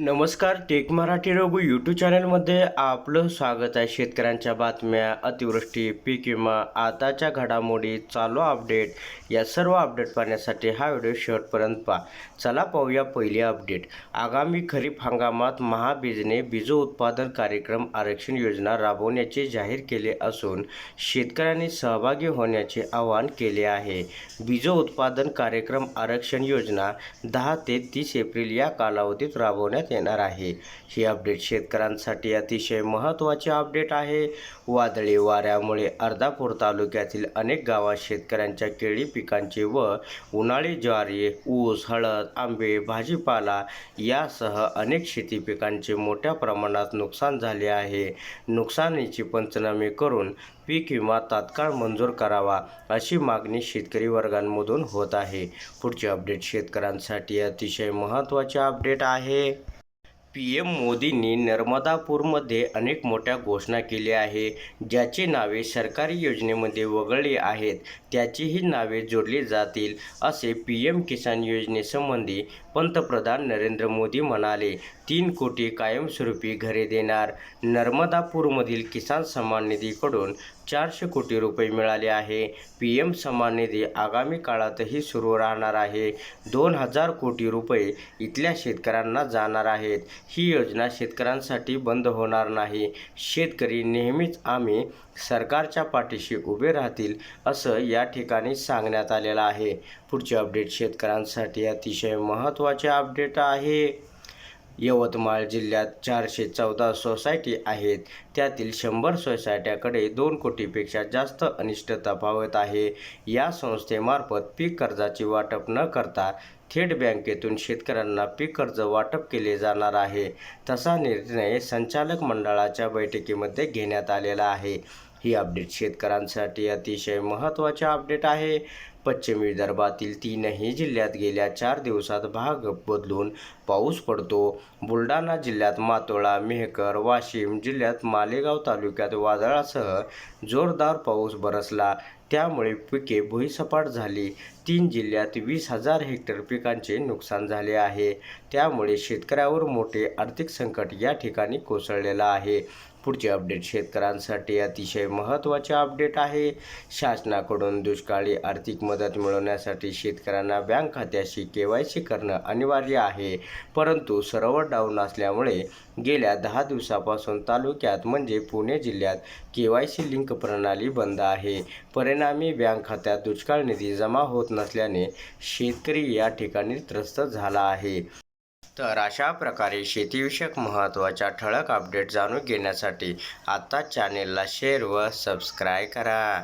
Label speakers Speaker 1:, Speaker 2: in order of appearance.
Speaker 1: नमस्कार take Marathi Raghu YouTube चॅनलमध्ये आपलं स्वागत आहे. शेतकऱ्यांच्या बातम्या अतिवृष्टी पीक विमा आताच्या घडामोडी चालू अपडेट या सर्व अपडेट पाहण्यासाठी हा व्हिडिओ शेवटपर्यंत पहा. चला पाहूया पहिली अपडेट. आगामी खरीप हंगामात महाबीजने बीज उत्पादन कार्यक्रम आरक्षण योजना राबवण्याचे जाहीर केले असून शेतकऱ्यांनी सहभागी होण्याचे आवाहन केले आहे. बीज उत्पादन कार्यक्रम आरक्षण योजना दहा ते तीस एप्रिल या कालावधीत राबवण्यात येणार आहे. ही अपडेट शेतकऱ्यांसाठी अतिशय महत्त्वाचे अपडेट आहे. वादळी वाऱ्यामुळे अर्धापूर तालुक्यातील अनेक गावात शेतकऱ्यांच्या केळी पिकांचे व उन्हाळी ज्वारी ऊस हळद आंबे भाजीपाला यासह अनेक शेती पिकांचे मोठ्या प्रमाणात नुकसान झाले आहे. नुकसानीची पंचनामे करून पीक विमा तात्काळ मंजूर करावा अशी मागणी शेतकरी वर्गांमधून होत आहे. पुढचे अपडेट शेतकऱ्यांसाठी अतिशय महत्त्वाचे अपडेट आहे. पी एम मोदींनी नर्मदापूरमध्ये अनेक मोठ्या घोषणा केल्या आहे ज्याची नावे सरकारी योजनेमध्ये वगळली आहेत. त्याचीही नावे जोडली जातील असे पी एम किसान योजनेसंबंधी पंतप्रधान नरेंद्र मोदी म्हणाले. तीन कोटी कायमस्वरूपी घरे देणार नर्मदापूरमधील किसान सन्मान निधीकडून चारशे कोटी रुपये मिळाले आहे. पी एम सन्मान निधी आगामी काळातही सुरू राहणार आहे. दोन हजार कोटी रुपये इथल्या शेतकऱ्यांना जाणार आहेत. ही योजना शेतकऱ्यांसाठी बंद होणार नाही. शेतकरी नेहमीच आम्ही सरकारच्या पाठीशी उभे राहतील असं या ठिकाणी सांगण्यात आलेलं आहे. पुढचे अपडेट शेतकऱ्यांसाठी अतिशय महत्त्वाचे अपडेट आहे. यवतमाळ जिल्ह्यात चारशे चौदा सोसायटी आहेत. त्यातील शंभर सोसायट्याकडे दोन कोटीपेक्षा जास्त अनिष्ट तफावत आहे. या संस्थेमार्फत पीक कर्जाची वाटप न करता थेट बँकेतून शेतकऱ्यांना पीक कर्ज वाटप केले जाणार आहे. तसा निर्णय संचालक मंडळाच्या बैठकीमध्ये घेण्यात आलेला आहे. ही अपडेट शेतकऱ्यांसाठी अतिशय महत्त्वाचे अपडेट आहे. पश्चिम विदर्भातील तीनही जिल्ह्यात गेल्या चार दिवसात भाग बदलून पाऊस पडतो. बुलढाणा जिल्ह्यात मातोळा मेहकर वाशिम जिल्ह्यात मालेगाव तालुक्यात वादळासह जोरदार पाऊस बरसला. त्यामुळे पिके भुईसपाट झाली. तीन जिल्ह्यात वीस हजार हेक्टर पिकांचे नुकसान झाले आहे. त्यामुळे शेतकऱ्यावर मोठे आर्थिक संकट या ठिकाणी कोसळलेलं आहे. पुढचे अपडेट शेतकऱ्यांसाठी अतिशय महत्त्वाचे अपडेट आहे. शासनाकडून दुष्काळी आर्थिक मदत मदत मिळवण्यासाठी शेतकऱ्यांना बँक खात्याशी के वाय सी करणं अनिवार्य आहे. परंतु सर्वर डाऊन असल्यामुळे गेल्या दहा दिवसापासून तालुक्यात म्हणजे पुणे जिल्ह्यात के वाय सी लिंक प्रणाली बंद आहे. परिणामी बँक खात्यात दुष्काळ निधी जमा होत नसल्याने शेतकरी या ठिकाणी त्रस्त झाला आहे. तर अशा प्रकारे शेतीविषयक महत्त्वाच्या ठळक अपडेट जाणून घेण्यासाठी आत्ताच चॅनेलला शेअर व सबस्क्राईब करा.